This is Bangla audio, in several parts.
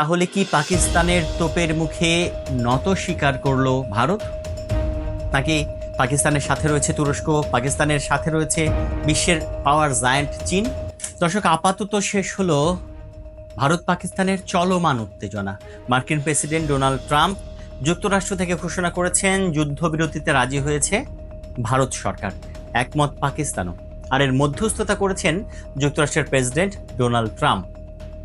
তাহলে কি পাকিস্তানের তোপের মুখে নত স্বীকার করল ভারত? নাকি পাকিস্তানের সাথে রয়েছে তুরস্ক, পাকিস্তানের সাথে রয়েছে বিশ্বের পাওয়ার জায়ান্ট চীন? দর্শক, আপাতত শেষ হলো ভারত পাকিস্তানের চলমান উত্তেজনা। মার্কিন প্রেসিডেন্ট ডোনাল্ড ট্রাম্প যুক্তরাষ্ট্র থেকে ঘোষণা করেছেন যুদ্ধবিরতিতে রাজি হয়েছে ভারত সরকার। একমত পাকিস্তানও। আর এর মধ্যস্থতা করেছেন যুক্তরাষ্ট্রের প্রেসিডেন্ট ডোনাল্ড ট্রাম্প।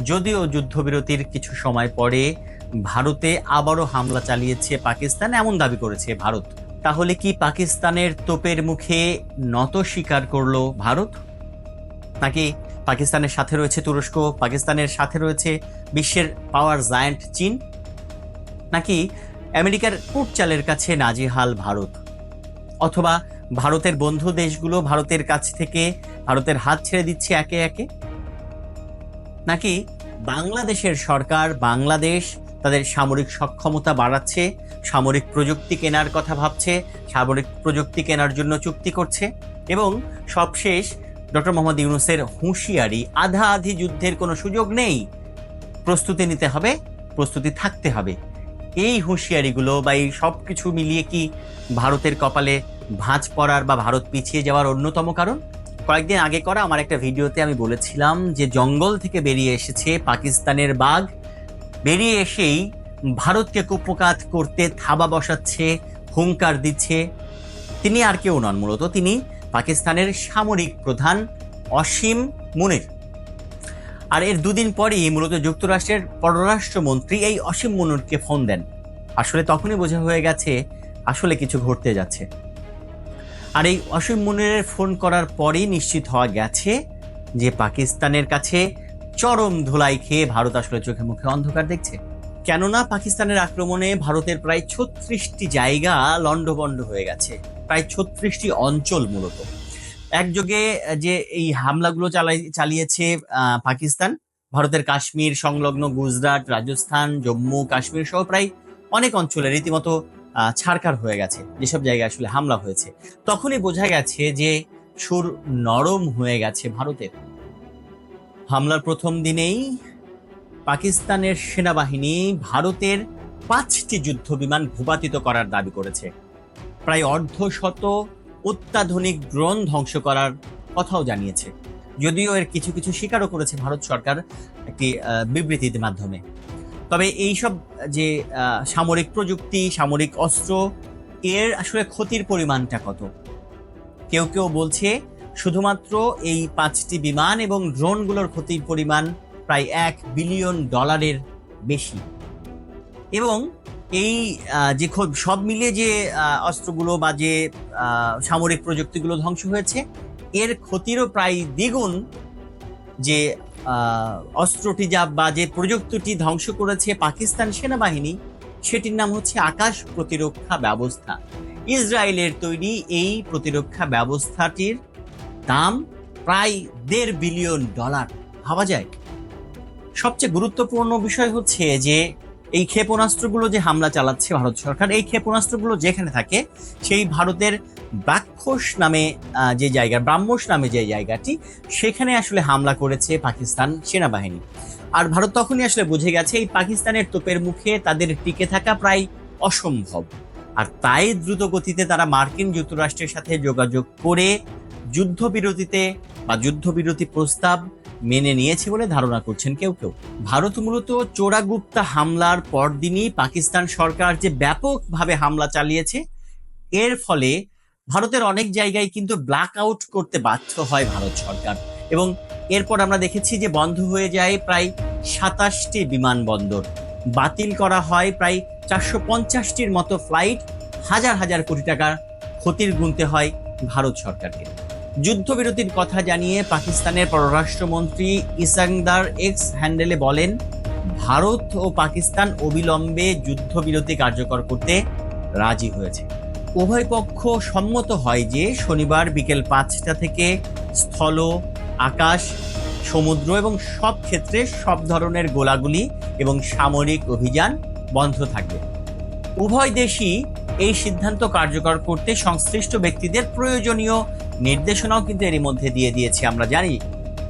যদিও যুদ্ধবিরতির কিছু সময় পরে ভারতে আবারও হামলা চালিয়েছে পাকিস্তান, এমন দাবি করেছে ভারত। তাহলে কি পাকিস্তানের তোপের মুখে নত স্বীকার করল ভারত? নাকি পাকিস্তানের সাথে রয়েছে তুরস্ক, পাকিস্তানের সাথে রয়েছে বিশ্বের পাওয়ার জায়ান্ট চীন? নাকি আমেরিকার কুটচালের কাছে নাজিহাল ভারত? অথবা ভারতের বন্ধু দেশগুলো ভারতের কাছ থেকে ভারতের হাত ছেড়ে দিচ্ছে একে একে? নাকি বাংলাদেশের সরকার, বাংলাদেশ তাদের সামরিক সক্ষমতা বাড়াচ্ছে, সামরিক প্রযুক্তি কেনার কথা ভাবছে, সামরিক প্রযুক্তি কেনার জন্য চুক্তি করছে এবং সবশেষ ডক্টর মোহাম্মদ ইউনুসের হুঁশিয়ারি, আধা আধি যুদ্ধের কোনো সুযোগ নেই। প্রস্তুতি নিতে হবে, প্রস্তুতি থাকতে হবে। এই হুঁশিয়ারিগুলো বা এই সব কিছু মিলিয়ে কি ভারতের কপালে ভাঁজ পড়ার বা ভারত পিছিয়ে যাওয়ার অন্যতম কারণ? কয়েকদিন আগে করা আমার একটা ভিডিওতে আমি বলেছিলাম যে জঙ্গল থেকে বেরিয়ে এসেছে পাকিস্তানের বাঘ। বেরিয়ে এসেই ভারতকে কুপকাত করতে থাবা বসাচ্ছে, হুঙ্কার দিচ্ছে। তিনি আর কেউ নন মূলত, তিনি পাকিস্তানের সামরিক প্রধান অসীম মুনির। আর এর দুদিন পরই মূলত যুক্তরাষ্ট্রের পররাষ্ট্রমন্ত্রী এই অসীম মুনিরকে ফোন দেন। আসলে তখনই বোঝা হয়ে গেছে, আসলে কিছু ঘটতে যাচ্ছে। আর এই অসীম মুনিরের ফোন করার পরেই নিশ্চিত হওয়া গেছে যে পাকিস্তানের কাছে চরম ধুলাই খেয়ে ভারত আসলে চোখে মুখে অন্ধকার দেখছে। কেননা পাকিস্তানের আক্রমণে ভারতের প্রায় ছত্রিশটি জায়গা লণ্ডভণ্ড হয়ে গেছে। প্রায় ছত্রিশটি অঞ্চল মূলত। একযোগে যে এই হামলাগুলো চালাই, চালিয়েছে পাকিস্তান, ভারতের কাশ্মীর সংলগ্ন গুজরাট, রাজস্থান, জম্মু, কাশ্মীর সহ প্রায় অনেক অঞ্চলে রীতিমতো ছাড়কার হয়ে গেছে। যেসব জায়গায় আসলে হামলা হয়েছে। তখনই বোঝা গেছে যে সুর নরম হয়ে গেছে ভারতের। হামলার প্রথম দিনেই পাকিস্তানের সেনাবাহিনী ভারতের পাঁচটি যুদ্ধ বিমান ভূপাতিত করার দাবি করেছে। প্রায় অর্ধশত অত্যাধুনিক ড্রোন ধ্বংস করার কথাও জানিয়েছে। যদিও এর কিছু কিছু স্বীকারও করেছে ভারত সরকার একটি বিবৃতির মাধ্যমে। তবে এইসব, যে সামরিক প্রযুক্তি, সামরিক অস্ত্র, এর আসলে ক্ষতির পরিমাণটা কত? কেউ কেউ বলছে শুধুমাত্র এই পাঁচটি বিমান এবং ড্রোনগুলোর ক্ষতির পরিমাণ প্রায় এক বিলিয়ন ডলারের বেশি। এবং এই যে সব মিলিয়ে যে অস্ত্রগুলো বা যে সামরিক প্রযুক্তিগুলো ধ্বংস হয়েছে, এর ক্ষতিরও প্রায় দ্বিগুণ যে অস্ত্রটি যা বা যে প্রযুক্তিটি ধ্বংস করেছে পাকিস্তান সেনাবাহিনী, সেটির নাম হচ্ছে আকাশ প্রতিরক্ষা ব্যবস্থা। ইসরায়েলের তৈরি এই প্রতিরক্ষা ব্যবস্থাটির দাম প্রায় দেড় বিলিয়ন ডলার। ভাবা যায়? সবচেয়ে গুরুত্বপূর্ণ বিষয় হচ্ছে যে, এই ক্ষেপণাস্ত্রগুলো যে হামলা চালাচ্ছে ভারত সরকার, এই ক্ষেপণাস্ত্রগুলো যেখানে থাকে, সেই ভারতের ব্রাক্ষস নামে যে জায়গা, ব্রাহ্মস নামে যে জায়গাটি, সেখানে আসলে হামলা করেছে পাকিস্তান সেনাবাহিনী। আর ভারত তখনই আসলে বুঝে গেছে, এই পাকিস্তানের তোপের মুখে তাদের টিকে থাকা প্রায় অসম্ভব। আর তাই দ্রুত গতিতে তারা মার্কিন যুক্তরাষ্ট্রের সাথে যোগাযোগ করে যুদ্ধবিরতিতে বা যুদ্ধবিরতি প্রস্তাব মেনে নিয়েছে বলে ধারণা করছেন কেউ কেউ। ভারত মূলত চোরাগুপ্তা হামলার পরদিনই পাকিস্তান সরকার যে ব্যাপকভাবে হামলা চালিয়েছে, এর ফলে ভারতের অনেক জায়গায় কিন্তু ব্ল্যাক আউট করতে বাধ্য হয় ভারত সরকার। এবং এরপর আমরা দেখেছি যে বন্ধ হয়ে যায় প্রায় সাতাশটি বিমানবন্দর। বাতিল করা হয় প্রায় চারশো পঞ্চাশটির মতো ফ্লাইট হাজার হাজার কোটি টাকার ক্ষতির গুনতে হয় ভারত সরকারকে। যুদ্ধবিরতির কথা জানিয়ে পাকিস্তানের পররাষ্ট্রমন্ত্রী ইসাংদার এক্স হ্যান্ডেলে বলেন, ভারত ও পাকিস্তান অবিলম্বে যুদ্ধবিরতি কার্যকর করতে রাজি হয়েছে। উভয় পক্ষ সম্মত হয় যে শনিবার বিকেল পাঁচটা থেকে স্থল, আকাশ, সমুদ্র এবং সব ক্ষেত্রে সব ধরনের গোলাগুলি এবং সামরিক অভিযান বন্ধ থাকবে। উভয় দেশই এই সিদ্ধান্ত কার্যকর করতে সংশ্লিষ্ট ব্যক্তিদের প্রয়োজনীয় নির্দেশনাও কিন্তু এরই মধ্যে দিয়ে দিয়েছে, আমরা জানি।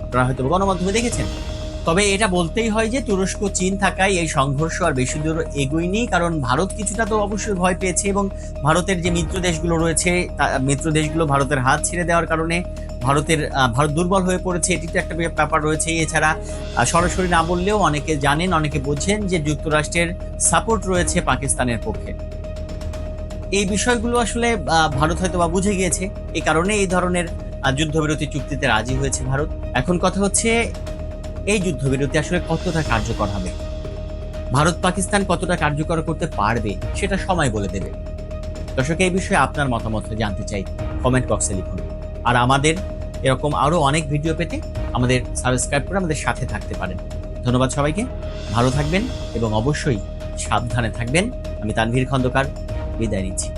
আপনারা হয়তো গণমাধ্যমে দেখেছেন। তবে এটা বলতেই হয় যে তুরস্ক, চীন থাকায় এই সংঘর্ষ আর বেশি দূর এগোয়নি, কারণ ভারত কিছুটা তো অবশ্যই ভয় পেয়েছে এবং ভারতের যে মিত্র দেশগুলো রয়েছে মিত্র দেশগুলো ভারতের হাত ছেড়ে দেওয়ার কারণে ভারতের ভারত দুর্বল হয়ে পড়েছে। এটি তো একটা ব্যাপার রয়েছে। এছাড়া সরাসরি না বললেও অনেকে জানেন, অনেকে বোঝেন যে যুক্তরাষ্ট্রের সাপোর্ট রয়েছে পাকিস্তানের পক্ষে। এই বিষয়গুলো আসলে ভারত হয়তো বা বুঝে গিয়েছে। এই কারণে এই ধরনের যুদ্ধবিরতি চুক্তিতে রাজি হয়েছে ভারত। এখন কথা হচ্ছে এই যুদ্ধবিরতি আসলে কতটা কার্যকর হবে? ভারত পাকিস্তান কতটা কার্যকর করতে পারবে, সেটা সময় বলে দেবে। দর্শক, এই বিষয়ে আপনার মতামত জানতে চাই কমেন্ট বক্সে লিখুন। আর আমাদের এরকম আরও অনেক ভিডিও পেতে আমাদের সাবস্ক্রাইব করে আমাদের সাথে থাকতে পারেন। ধন্যবাদ সবাইকে। ভালো থাকবেন এবং অবশ্যই সাবধানে থাকবেন। আমি তানভীর খন্দকার, বিদায় নিচ্ছি।